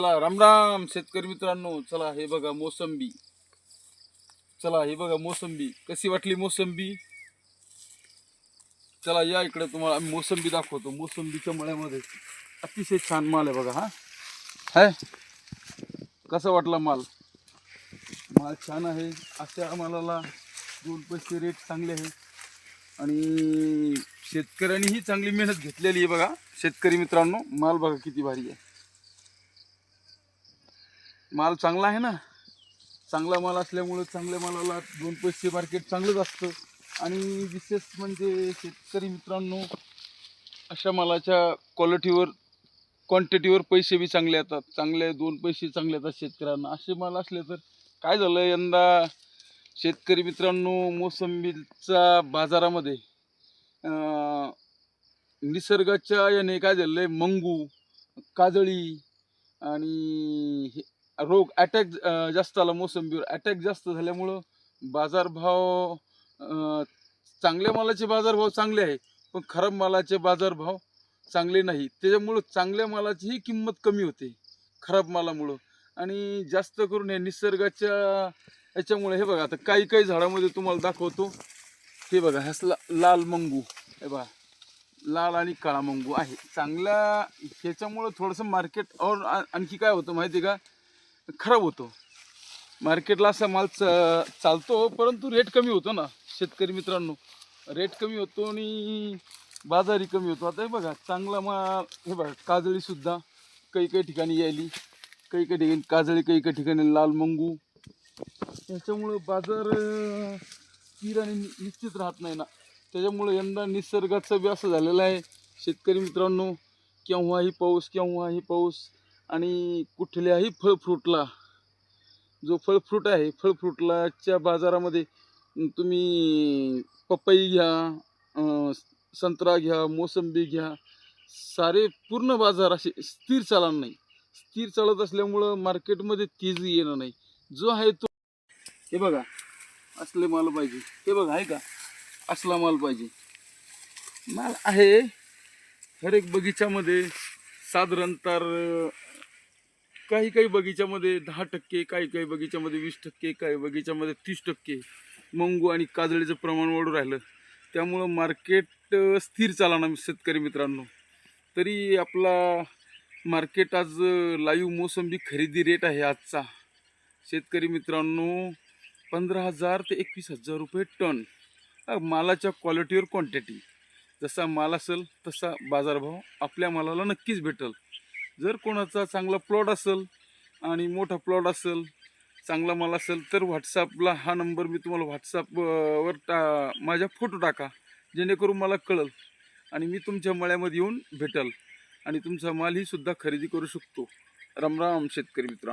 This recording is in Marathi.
चला रामराम शेतकरी मित्रांनो. चला हे बघा मोसंबी. चला हे बघा मोसंबी. कशी वाटली मोसंबी? चला या इकडे तुम्हाला आम्ही मोसंबी दाखवतो. मोसंबीच्या मळ्यामध्ये अतिशय छान माल आहे बघा हा. हाय कसा वाटला माल? माल छान आहे. अशा मालाला दोन पैसे रेट चांगले आहे. आणि शेतकऱ्यांनीही चांगली मेहनत घेतलेली आहे बघा शेतकरी मित्रांनो. माल बघा किती भारी आहे. माल चांगला आहे ना? चांगला माल असल्यामुळे चांगल्या मालाला दोन पैसे मार्केट चांगलंच असतं. आणि विशेष म्हणजे शेतकरी मित्रांनो अशा मालाच्या क्वालिटीवर क्वांटिटीवर पैसे बी चांगले येतात. चांगले दोन पैसे चांगले येतात शेतकऱ्यांना. असे माल असले तर काय झालं? यंदा शेतकरी मित्रांनो मोसंबीचा बाजारामध्ये निसर्गाच्या याने काय झालं आहे मंगू काजळी आणि हे रोग अटॅक जास्त आला मोसंबीवर. अटॅक जास्त झाल्यामुळं बाजारभाव चांगल्या मालाचे बाजारभाव चांगले आहे पण खराब मालाचे बाजारभाव चांगले नाही. त्याच्यामुळं चांगल्या मालाचीही किंमत कमी होते खराब मालामुळं. आणि जास्त करून हे निसर्गाच्या याच्यामुळे हे बघा आता काही काही झाडामध्ये तुम्हाला दाखवतो. हे बघा ह्यास ला लाल मंगू. हे बघा लाल आणि काळा मंगू आहे. चांगल्या ह्याच्यामुळं थोडंसं मार्केट और आणखी काय होतं माहिती आहे का? खराब होतो. मार्केटला असा माल च चालतो परंतु रेट कमी होतो ना शेतकरी मित्रांनो. रेट कमी होतो आणि बाजारही कमी होतो. आता हे बघा चांगला माल हे बघा काजळीसुद्धा काही काही ठिकाणी यायली. काही काही ठिकाणी काजळी काही काही ठिकाणी लाल मंगू. याच्यामुळं बाजार स्थिर आणि नि- निश्चित राहत नाही ना. त्याच्यामुळं यंदा निसर्गाचं बी असं झालेलं आहे. शेतकरी मित्रांनो केव्हाही पाऊस केव्हाही पाऊस आणि कुठल्याही फळफ्रूटला जो फळफ्रूट आहे फळफ्रूटलाच्या बाजारामध्ये तुम्ही पपई घ्या संत्रा घ्या मोसंबी घ्या सारे पूर्ण बाजार असे स्थिर चालणार नाही. स्थिर चालत असल्यामुळं मार्केटमध्ये तेजी येणार नाही. जो आहे तो हे बघा असले माल पाहिजे. हे बघा आहे का? असला माल पाहिजे. माल आहे. हर एक बगीच्यामध्ये साधारणतः काही काही बगीच्यामध्ये दहा टक्के काही काही बगीच्यामध्ये वीस टक्के काही बगीच्यामध्ये तीस टक्के मंगू आणि काजळीचं प्रमाण वाढू राहिलं. त्यामुळं मार्केट स्थिर चालणार शेतकरी मित्रांनो. तरी आपला मार्केट आज लाईव्ह मोसंबी खरेदी रेट आहे आजचा. शेतकरी मित्रांनो पंधरा हजार ते एकवीस हजार रुपये टन. मालाच्या क्वालिटीवर क्वांटिटी जसा माल असेल तसा बाजारभाव आपल्या मालाला नक्कीच भेटेल. जर कोणाचा चांगला प्लॉट असेल आणि मोठा प्लॉट असेल चांगला माल असेल तर व्हॉट्सअपला हा नंबर मी तुम्हाला व्हॉट्सअपवर टा माझ्या फोटो टाका जेणेकरून मला कळल आणि मी तुमच्या मळ्यामध्ये येऊन भेटल. आणि तुमचा मालही सुद्धा खरेदी करू शकतो. रामराम शेतकरी मित्र